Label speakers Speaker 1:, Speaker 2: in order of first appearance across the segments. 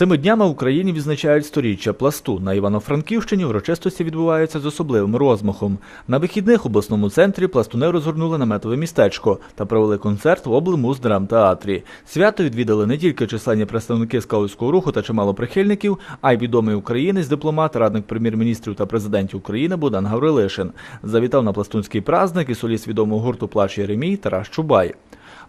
Speaker 1: Цими днями в Україні відзначають сторіччя пласту. На Івано-Франківщині урочистості відбуваються з особливим розмахом. На вихідних обласному центрі пластуни розгорнули наметове містечко та провели концерт в облмуздрамтеатрі. Свято відвідали не тільки численні представники скаутського руху та чимало прихильників, а й відомий українець, дипломат, радник прем'єр-міністрів та президентів України Богдан Гаврилишин. Завітав на пластунський праздник і соліст відомого гурту Плач Єремій Тарас Чубай.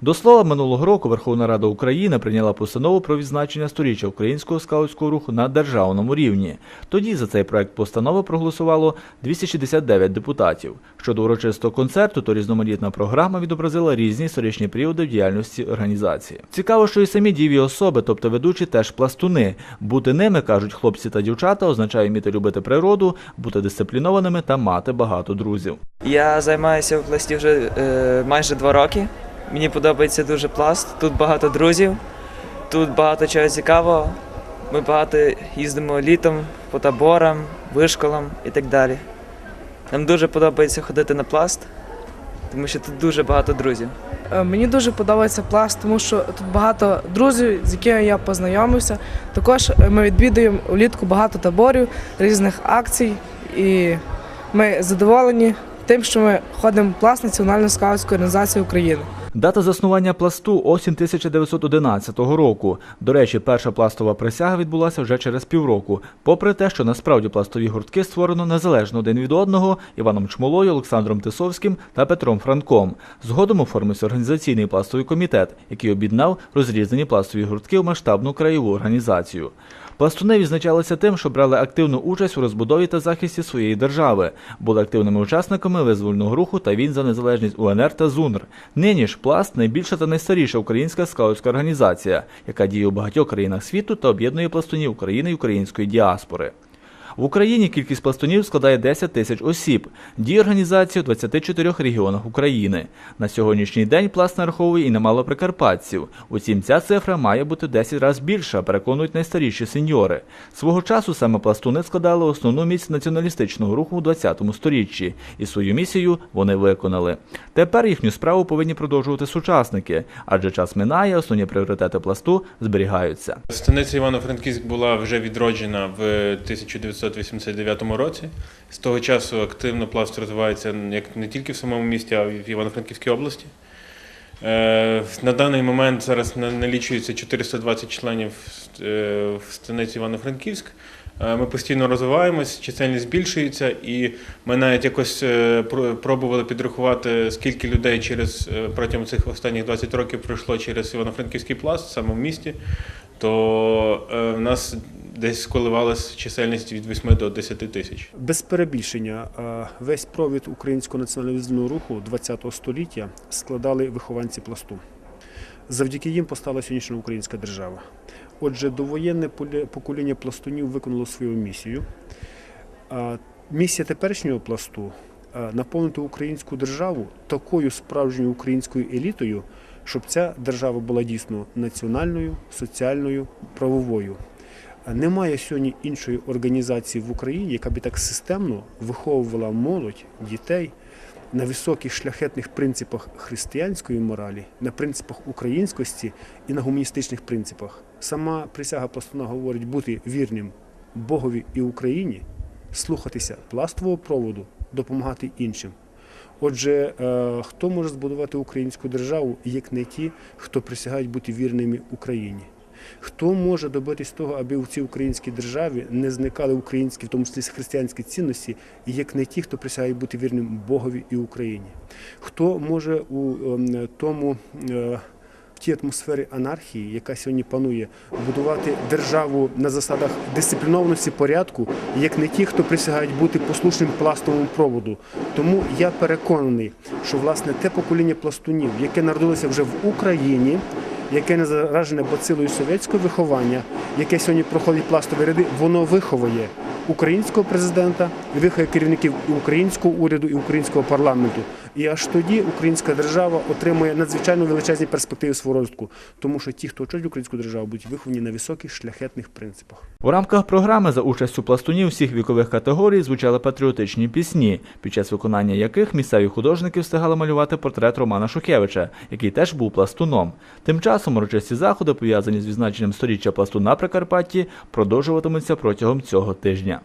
Speaker 1: До слова, минулого року Верховна Рада України прийняла постанову про відзначення сторіччя українського скаутського руху на державному рівні. Тоді за цей проект постанови проголосувало 269 депутатів. Щодо урочистого концерту, то різноманітна програма відобразила різні історичні періоди в діяльності організації. Цікаво, що і самі дієві особи, тобто ведучі, теж пластуни. Бути ними, кажуть хлопці та дівчата, означає вміти любити природу, бути дисциплінованими та мати багато друзів.
Speaker 2: Я займаюся в пласті вже е, майже два роки. Мені подобається дуже пласт. Тут багато друзів, тут багато чого цікавого. Ми багато їздимо літом по таборам, вишколам і так далі. Нам дуже подобається ходити на пласт, тому що тут дуже багато друзів.
Speaker 3: Е, Мені дуже подобається пласт, тому що тут багато друзів, з якими я познайомився. Також е, ми відвідуємо влітку багато таборів, різних акцій, і ми задоволені тим, що ми ходимо в пласт Національної скаутської організації України.
Speaker 1: Дата заснування пласту осінь 1911 року. До речі, перша пластова присяга відбулася вже через півроку. Попри те, що насправді пластові гуртки створено незалежно один від одного Іваном Чмолою, Олександром Тисовським та Петром Франком. Згодом оформився організаційний пластовий комітет, який об'єднав розрізнені пластові гуртки в масштабну краєву організацію. Пластуни відзначалися тим, що брали активну участь у розбудові та захисті своєї держави, були активними учасниками визвольного руху та війн за незалежність УНР та ЗУНР. Нині ж пласт найбільша та найстаріша українська скаутська організація, яка діє у багатьох країнах світу та об'єднує пластунів України і української діаспори. В Україні кількість пластунів складає 10 тисяч осіб. Діє організація у 24 регіонах України. На сьогоднішній день пласт нараховує і немало прикарпатців. Утім, ця цифра має бути в 10 разів більша, переконують найстаріші сеньори. Свого часу саме пластуни складали основну міць націоналістичного руху у 20 сторіччі, і свою місію вони виконали. Тепер їхню справу повинні продовжувати сучасники, адже час минає, основні пріоритети пласту зберігаються.
Speaker 4: Станиця Івано-Франківськ була вже відроджена в 1989 році. З того часу активно пласт розвивається як не тільки в самому місті, а й в Івано-Франківській області. Е, На даний момент зараз налічується 420 членів е, в станиці Івано-Франківськ. Е, Ми постійно розвиваємось, чисельність збільшується, і ми навіть якось пробували підрахувати, скільки людей через протягом цих останніх 20 років пройшло через Івано-Франківський пласт саме в місті. То в нас десь коливалась чисельність від 8 до 10 тисяч.
Speaker 5: Без перебільшення е, весь провід українського націоналізмного руху ХХ століття складали вихованці пласту. Завдяки їм постала сьогоднішня українська держава. Отже, довоєнне покоління пластунів виконало свою місію. Місія теперішнього пласту е, наповнити українську державу такою справжньою українською елітою, щоб ця держава була дійсно національною, соціальною, правовою. Немає сьогодні іншої організації в Україні, яка би так системно виховувала молодь, дітей на високих шляхетних принципах християнської моралі, на принципах українськості і на гуманістичних принципах. Сама присяга пластуна говорить бути вірним Богові і Україні, слухатися пластового проводу, допомагати іншим. Отже, е, хто може збудувати українську державу, як не ті, хто присягають бути вірними Україні? Хто може добитись того, аби у цій українській державі не зникали українські, в тому числі християнські цінності, як не ті, хто присягає бути вірним Богові і Україні? Хто може у ем, тому е, в тій атмосфері анархії, яка сьогодні панує, будувати державу на засадах дисциплінованості порядку, як не ті, хто присягають бути послушним пластовому проводу. Тому я переконаний, що власне те покоління пластунів, яке народилося вже в Україні, яке не заражене бацилою совєтського виховання, яке сьогодні проходить пластові ряди, воно виховує українського президента, виховує керівників українського уряду, і українського парламенту. І аж тоді українська держава отримує надзвичайно величезні перспективи свого розвитку, тому що ті, хто очолюють українську державу, будуть виховані на високих шляхетних принципах.
Speaker 1: У рамках програми за участю пластунів всіх вікових категорій звучали патріотичні пісні, під час виконання яких місцеві художники встигали малювати портрет Романа Шухевича, який теж був пластуном. Тим часом урочисті заходи, пов'язані з відзначенням сторіччя пластуна Прикарпатті, продовжуватимуться протягом цього тижня.